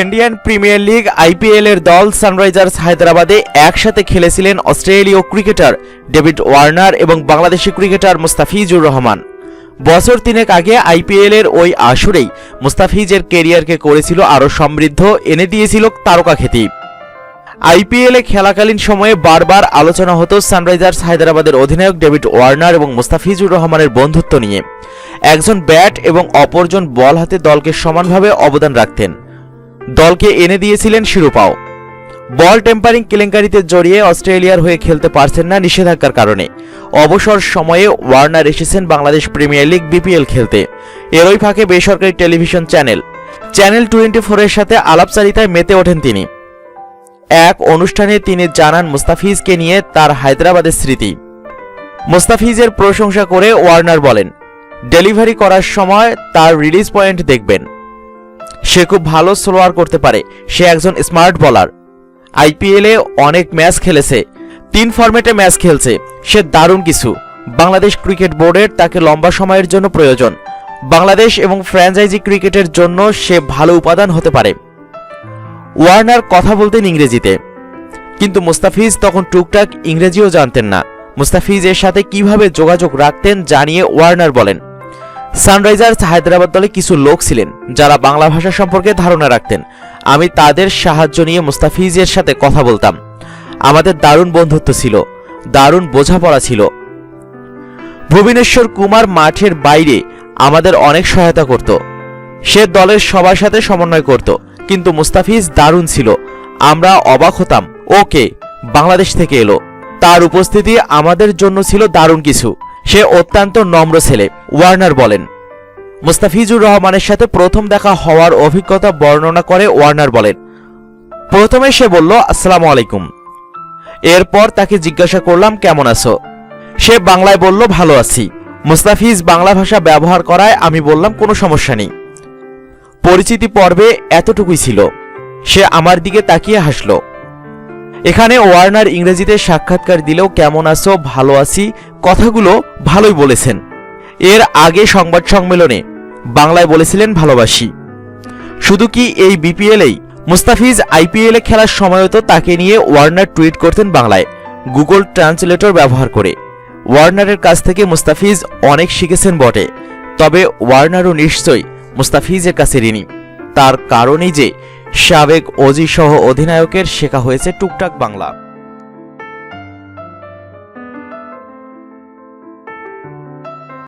Indian premier league IPL এর দল Sunrisers হায়দ্রাবাদে একসাথে খেলেছিলেন অস্ট্রেলীয় ক্রিকেটার ডেভিড ওয়ার্নার এবং বাংলাদেশি ক্রিকেটার মুস্তাফিজুর রহমান। বছর তিনেক আগে আইপিএল এর ওই আসরেই মুস্তাফিজের কেরিয়ারকে করেছিল আরও সমৃদ্ধ, এনে দিয়েছিল তারকা খ্যাতি। আইপিএলে খেলাকালীন সময়ে বারবার আলোচনা হতো সানরাইজার্স হায়দ্রাবাদের অধিনায়ক ডেভিড ওয়ার্নার এবং মুস্তাফিজুর রহমানের বন্ধুত্ব নিয়ে। একজন ব্যাট এবং অপরজন বল হাতে দলকে সমানভাবে অবদান রাখতেন। দলকে এনে দিয়েছিলেন শিরোপাও। বল টেম্পারিং কেলেঙ্কারিতে জড়িয়ে অস্ট্রেলিয়ার হয়ে খেলতে পারছেন না নিষেধাজ্ঞার কারণে। অবসর সময়ে ওয়ার্নার এসেছেন বাংলাদেশ প্রিমিয়ার লিগ বিপিএল খেলতে। এরই ফাঁকে বেসরকারি টেলিভিশন চ্যানেল চ্যানেল টোয়েন্টি ফোরের সাথে আলাপচারিতায় মেতে ওঠেন তিনি। এক অনুষ্ঠানে তিনি জানান মুস্তাফিজকে নিয়ে তার হায়দ্রাবাদের স্মৃতি। মুস্তাফিজের প্রশংসা করে ওয়ার্নার বলেন, ডেলিভারি করার সময় তার রিলিজ পয়েন্ট দেখবেন। সে খুব ভালো স্লোয়ার করতে পারে। সে একজন স্মার্ট বলার আইপিএলে অনেক ম্যাচ খেলেছে। তিন ফরম্যাটে ম্যাচ খেলছে। সে দারুণ কিছু। বাংলাদেশ ক্রিকেট বোর্ডের তাকে লম্বা সময়ের জন্য প্রয়োজন। বাংলাদেশ এবং ফ্র্যাঞ্চাইজি ক্রিকেটের জন্য সে ভালো উপাদান হতে পারে। ওয়ার্নার কথা বলতেন ইংরেজিতে। কিন্তু মুস্তাফিজ তখন টুকটাক ইংরেজিও জানতেন না। মুস্তাফিজ এর সাথে কীভাবে যোগাযোগ রাখতেন জানিয়ে ওয়ার্নার বলেন। সানরাইজার্স হায়দ্রাবাদ দলে কিছু লোক ছিলেন, যারা বাংলা ভাষা সম্পর্কে ধারণা রাখতেন। আমি তাদের সাহায্য নিয়ে মুস্তাফিজের সাথে কথা বলতাম। আমাদের দারুণ বন্ধুত্ব ছিল, দারুণ বোঝাপড়া ছিল। ভুবনেশ্বর কুমার মাঠের বাইরে আমাদের অনেক সহায়তা করত। সে দলের সবার সাথে সমন্বয় করত, কিন্তু মুস্তাফিজ দারুণ ছিল। আমরা অবাক হতাম, ওকে, বাংলাদেশ থেকে এলো। তার উপস্থিতি আমাদের জন্য ছিল দারুণ কিছু। সে অত্যন্ত নম্র ছেলে। ওয়ার্নার বলেন। মুস্তাফিজুর রহমানের সাথে প্রথম দেখা হওয়ার অভিজ্ঞতা বর্ণনা করে ওয়ার্নার বলেন। প্রথমে সে বলল, আসসালামু আলাইকুম। এরপর তাকে জিজ্ঞাসা করলাম, কেমন আছো? সে বাংলায় বলল, ভালো আছি। মুস্তাফিজ বাংলা ভাষা ব্যবহার করায় আমি বললাম, কোনো সমস্যা নেই। পরিচিতি পর্বে এতটুকুই ছিল। সে আমার দিকে তাকিয়ে হাসল। এখানে ওয়ার্নার ইংরেজিতে সাক্ষাৎকার দিলেও, কেমন আছো? ভালো আছি? কথাগুলো ভালোই বলেছেন। এর আগে সংবাদ সম্মেলনে বাংলায় বলেছিলেন ভালোবাসি। শুধু কি এই বিপিএলেই? মুস্তাফিজ আইপিএলে খেলার সময়ও তো তাকে নিয়ে ওয়ার্নার টুইট করতেন বাংলায়। গুগল ট্রান্সলেটর ব্যবহার করে। ওয়ার্নারের কাছ থেকে মুস্তাফিজ অনেক শিখেছেন বটে। তবে ওয়ার্নারও নিশ্চয়ই মুস্তাফিজের কাছে ঋণী। তার কারণেই যে সাবেক অজি সহ অধিনায়কের শেখা হয়েছে টুকটাক বাংলা।